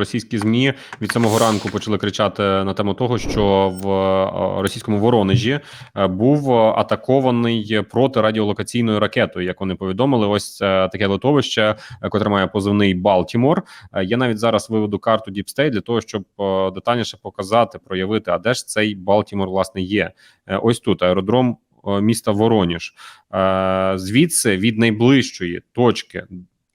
Російські змі від самого ранку почали кричати на тему того, що в е, російському Воронежі е, був атакований протирадіолокаційною ракетою. Як вони повідомили, ось е, таке литовище, е, котре має позивний Балтімор. Е, Я навіть зараз виведу карту State для того, щоб е, детальніше показати, проявити, а де ж цей Балтімор власне є. Е, Ось тут аеродром е, міста Вороніж. Е, Звідси від найближчої точки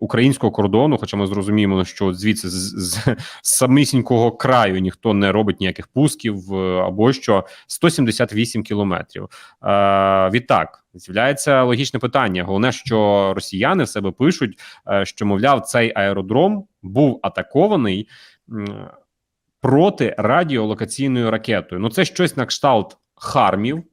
українського кордону, хоча ми зрозуміємо, що звідси з, з, з самісінького краю ніхто не робить ніяких пусків е, або що 178 кілометрів. Е, відтак з'являється логічне питання. Головне, що росіяни в себе пишуть, е, що мовляв, цей аеродром був атакований. Проти радіолокаційною ракетою. Ну, це щось на кшталт хармів,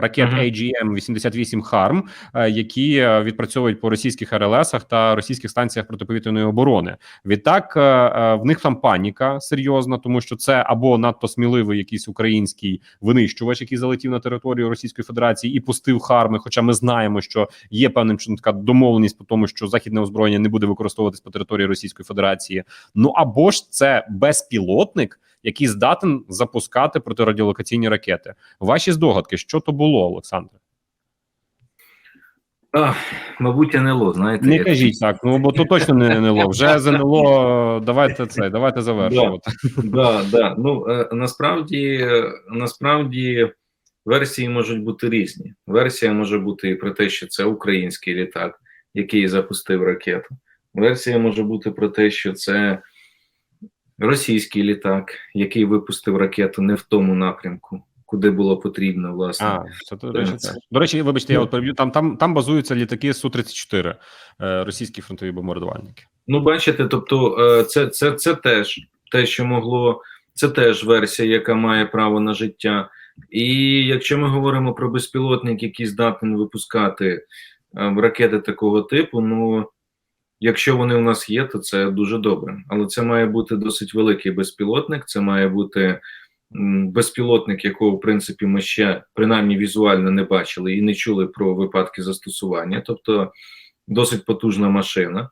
ракет. AGM-88 Харм, е, які е, відпрацьовують по російських РЛСах та російських станціях протиповітряної оборони. Відтак е, е, в них там паніка серйозна, тому що це або надто сміливий якийсь український винищувач, який залетів на територію Російської Федерації і пустив харми. Хоча ми знаємо, що є певним чином така домовленість по тому, що західне озброєння не буде використовуватись по території Російської Федерації. Ну або ж це безпілотник. Який здатен запускати протирадіолокаційні ракети? Ваші здогадки, що то було, Олександре? А, мабуть, НЛО, знаєте. Не я кажіть так. Ну бо то точно не НЛО. Вже ЗНЛО. Давайте це, давайте завершувати. Да, да. Ну е, насправді, насправді версії можуть бути різні. Версія може бути і про те, що це український літак, який запустив ракету. Версія може бути про те, що це російський літак, який випустив ракету не в тому напрямку, куди було потрібно, власне. А, це до речі, Це- До речі, вибачте, я Ну. от переб'ю. Там там там базуються літаки су 34 е, російські фронтові бомбардувальники. Ну, бачите, тобто, е, це, це, це теж те, що могло, це теж версія, яка має право на життя. І якщо ми говоримо про безпілотник, який здатний випускати е, ракети такого типу, ну якщо вони у нас є, то це дуже добре. Але це має бути досить великий безпілотник, це має бути безпілотник, якого в принципі ми ще принаймні візуально не бачили і не чули про випадки застосування, тобто досить потужна машина.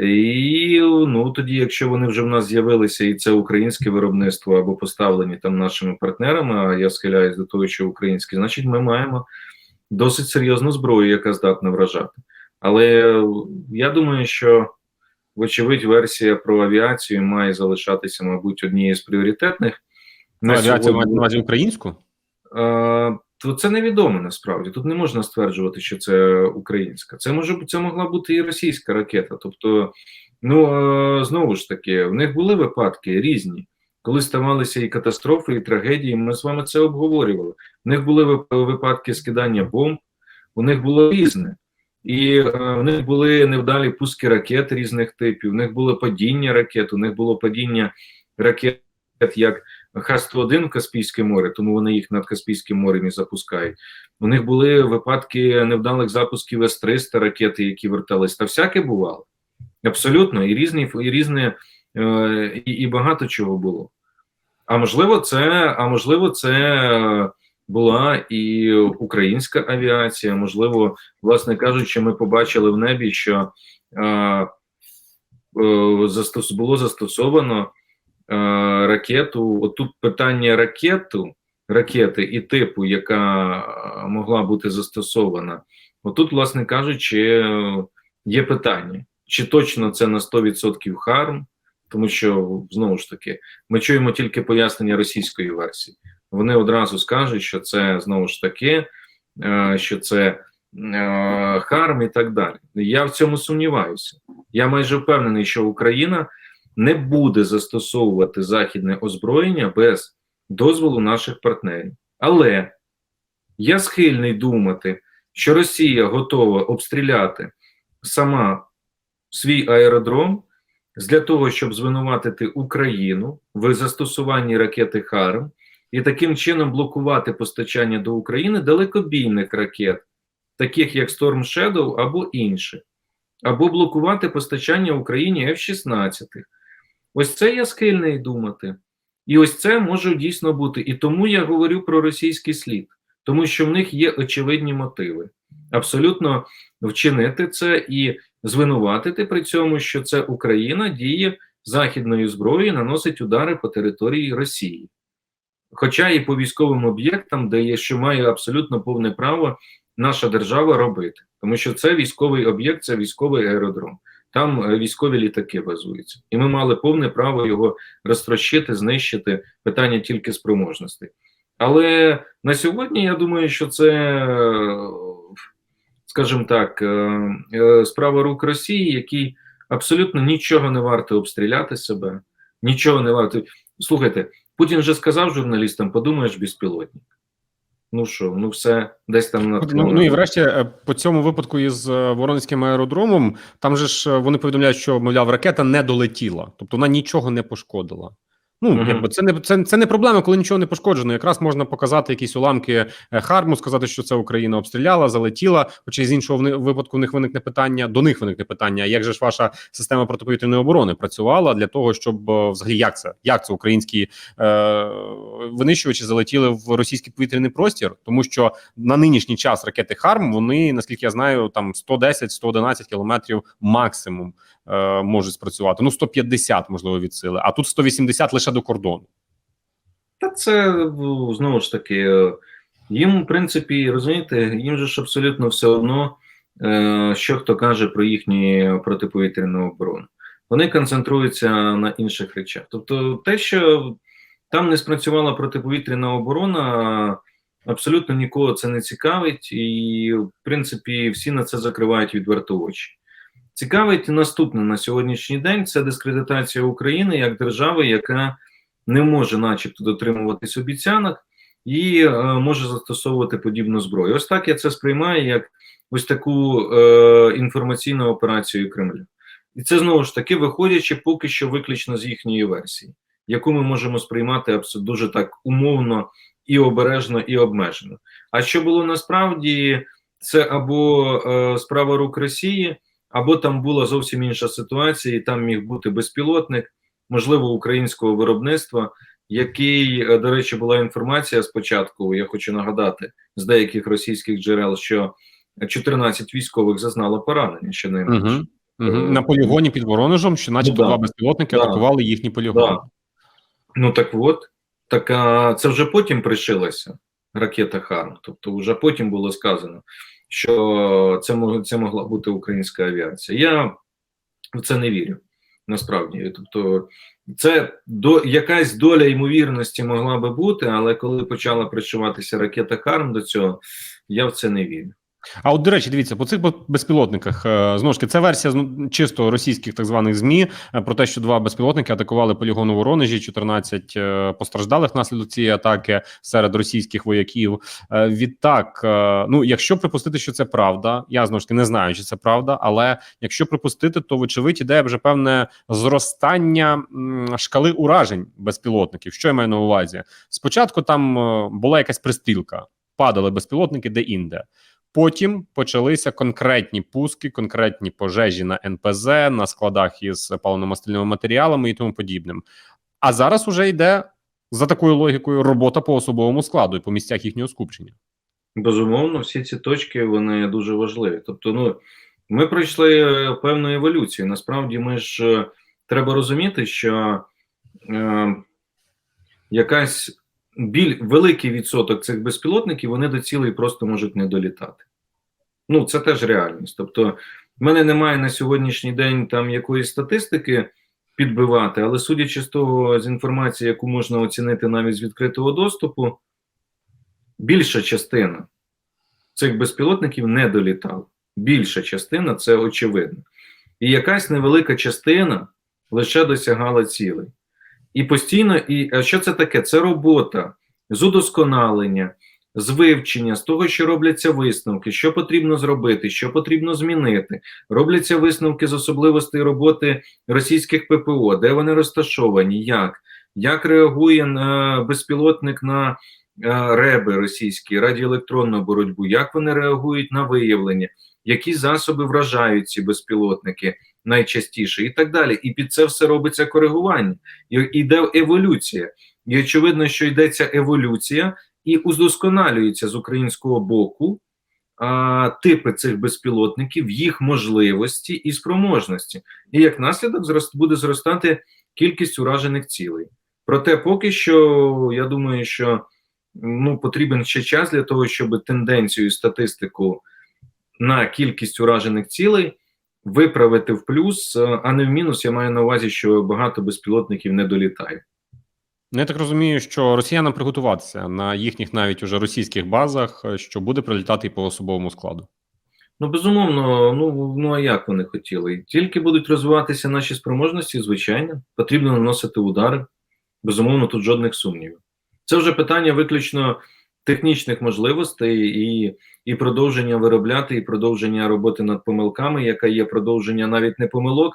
І ну тоді, якщо вони вже в нас з'явилися, і це українське виробництво або поставлені там нашими партнерами, а я схиляюсь до того, що українське, значить, ми маємо досить серйозну зброю, яка здатна вражати. Але я думаю, що вочевидь версія про авіацію має залишатися, мабуть, однією з пріоритетних. На авіацію сьогодні- мають на увазі українську? Е, то це невідомо насправді. Тут не можна стверджувати, що це українська. Це може це могла бути і російська ракета. Тобто, ну знову ж таки, в них були випадки різні, коли ставалися і катастрофи, і трагедії. Ми з вами це обговорювали. В них були випадки скидання бомб, у них було різне. І е, в них були невдалі пуски ракет різних типів, в них було падіння ракет, у них було падіння ракет як Х-101 в Каспійське море, тому вони їх над Каспійським морем і запускають. У них були випадки невдалих запусків С-300 ракети, які вертались. Та всяке бувало. Абсолютно, і різні, і різне, і, і багато чого було. А можливо, це, а можливо, це е, була і українська авіація. Можливо, власне кажучи, ми побачили в небі, що е, е, застос, було застосовано е, ракету. Отут питання ракету, ракети і типу, яка е, могла бути застосована. Отут, власне кажучи, е, є питання, чи точно це на 100% харм, тому що знову ж таки ми чуємо тільки пояснення російської версії. Вони одразу скажуть, що це знову ж таки, е, що це е, харм і так далі. Я в цьому сумніваюся. Я майже впевнений, що Україна не буде застосовувати західне озброєння без дозволу наших партнерів. Але я схильний думати, що Росія готова обстріляти сама свій аеродром для того, щоб звинуватити Україну в застосуванні ракети Харм і таким чином блокувати постачання до України далекобійних ракет, таких як Storm Shadow або інші, або блокувати постачання Україні F-16. Ось це я схильний думати. І ось це може дійсно бути. І тому я говорю про російський слід, тому що в них є очевидні мотиви. Абсолютно вчинити це і звинуватити при цьому, що це Україна діє західної зброї наносить удари по території Росії. Хоча і по військовим об'єктам, де є, що має абсолютно повне право наша держава робити, тому що це військовий об'єкт, це військовий аеродром. Там е, військові літаки базуються, і ми мали повне право його розтрощити, знищити. Питання тільки спроможностей. Але на сьогодні я думаю, що це, е, скажімо так, е, е, справа рук Росії, якій абсолютно нічого не варто обстріляти себе, нічого не варто. Слухайте, Путін вже сказав журналістам: подумаєш, безпілотник. Ну що, ну все, десь там на Ну, ну і врешті е, по цьому випадку із Воронезьким аеродромом, там же ж вони повідомляють, що мовляв ракета не долетіла, тобто вона нічого не пошкодила. Ну, Мгм. якби це не це, це не проблема, коли нічого не пошкоджено. Якраз можна показати якісь уламки е, Харму, сказати, що це Україна обстріляла, залетіла. Хоча з іншого випадку в них виникне питання, до них виникне питання: як же ж ваша система протиповітряної оборони працювала для того, щоб е, взагалі як це як це українські е, винищувачі залетіли в російський повітряний простір, тому що на нинішній час ракети Харм вони, наскільки я знаю, там 110-111 кілометрів максимум е, можуть спрацювати. Ну 150, можливо, від сили, а тут 180 лише до кордону. Та це знову ж таки, е, їм, в принципі, розумієте, їм же ж абсолютно все одно, е, що хто каже про їхню протиповітряну оборону. Вони концентруються на інших речах. Тобто, те, що там не спрацювала протиповітряна оборона, абсолютно нікого це не цікавить, і, в принципі, всі на це закривають відверто очі. Цікавить наступне на сьогоднішній день це дискредитація України як держави, яка не може, начебто, дотримуватись обіцянок і е, може застосовувати подібну зброю. Ось так я це сприймаю як ось таку е, інформаційну операцію Кремля. І це знову ж таки виходячи поки що виключно з їхньої версії, яку ми можемо сприймати абсолютно дуже так умовно і обережно, і обмежено. А що було насправді, це або е, справа рук Росії, або там була зовсім інша ситуація, і там міг бути безпілотник можливо, українського виробництва, який, е, до речі, була інформація спочатку. Я хочу нагадати з деяких російських джерел, що 14 військових зазнало поранення ще не Угу. Угу. На полігоні під Воронежем, що, начебто, Ну, да. два безпілотники Да. атакували їхні полігони. Да. Ну так от, так а, це вже потім пришилася ракета Харм. Тобто, вже потім було сказано, що це мог- це могла бути українська авіація. Я в це не вірю. Насправді, тобто, це до якась доля ймовірності могла би бути, але коли почала працюватися ракета Харм до цього, я в це не вірю. А от до речі, дивіться, по цих безпілотниках е, знову ж таки, це версія чисто російських так званих змі е, про те, що два безпілотники атакували полігон у Воронежі, 14 е, постраждалих внаслідок цієї атаки серед російських вояків. Відтак, ну якщо припустити, що це правда, я знову ж таки не знаю, чи це правда, але якщо припустити, то вочевидь іде вже певне зростання шкали уражень безпілотників. Що я маю на увазі? Спочатку там була якась пристрілка, падали безпілотники де-інде. Потім почалися конкретні пуски, конкретні пожежі на НПЗ, на складах із паливно-мастильними матеріалами і тому подібним. А зараз уже йде за такою логікою робота по особовому складу і по місцях їхнього скупчення. Безумовно, всі ці точки вони дуже важливі. Тобто, ну ми пройшли е, певну еволюцію. Насправді, ми ж е, треба розуміти, що е, якась біль, великий відсоток цих безпілотників вони до цілей просто можуть не долітати. Ну, це теж реальність. Тобто, в мене немає на сьогоднішній день там якоїсь статистики підбивати, але судячи з того, з інформації, яку можна оцінити навіть з відкритого доступу, більша частина цих безпілотників не долітала. Більша частина це очевидно. І якась невелика частина лише досягала цілей. І постійно, і що це таке? Це робота з удосконалення, з вивчення, з того, що робляться висновки, що потрібно зробити, що потрібно змінити. Робляться висновки з особливостей роботи російських ППО, де вони розташовані, як, як реагує на безпілотник на е, реби російські, радіоелектронну боротьбу, як вони реагують на виявлення, які засоби вражають ці безпілотники найчастіше, і так далі. І під це все робиться коригування, і йде еволюція. І очевидно, що йдеться еволюція і удосконалюється з українського боку типи цих безпілотників, їх можливості і спроможності, і як наслідок буде зростати кількість уражених цілей. Проте, поки що, я думаю, що ну потрібен ще час для того, щоб тенденцію і статистику на кількість уражених цілей виправити в плюс, е, а не в мінус. Я маю на увазі, що багато безпілотників не долітає. Ну, я так розумію, що росіянам приготуватися на їхніх навіть уже російських базах, е, що буде прилітати і по особовому складу. Ну, безумовно, ну ну а як вони хотіли? Тільки будуть розвиватися наші спроможності, звичайно, потрібно наносити удари. Безумовно, тут жодних сумнівів. Це вже питання виключно технічних можливостей і, і продовження виробляти, і продовження роботи над помилками, яка є продовження навіть не помилок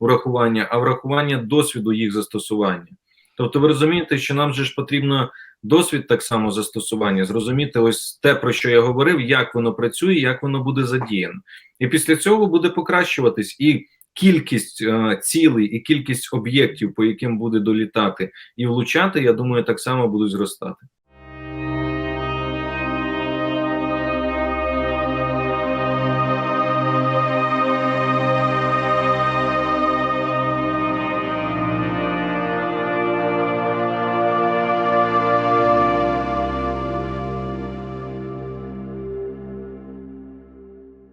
врахування, а врахування досвіду їх застосування. Тобто, ви розумієте, що нам же ж потрібно досвід так само застосування, зрозуміти ось те, про що я говорив, як воно працює, як воно буде задіяно. І після цього буде покращуватись і кількість е, цілей, і кількість об'єктів, по яким буде долітати і влучати, я думаю, так само будуть зростати.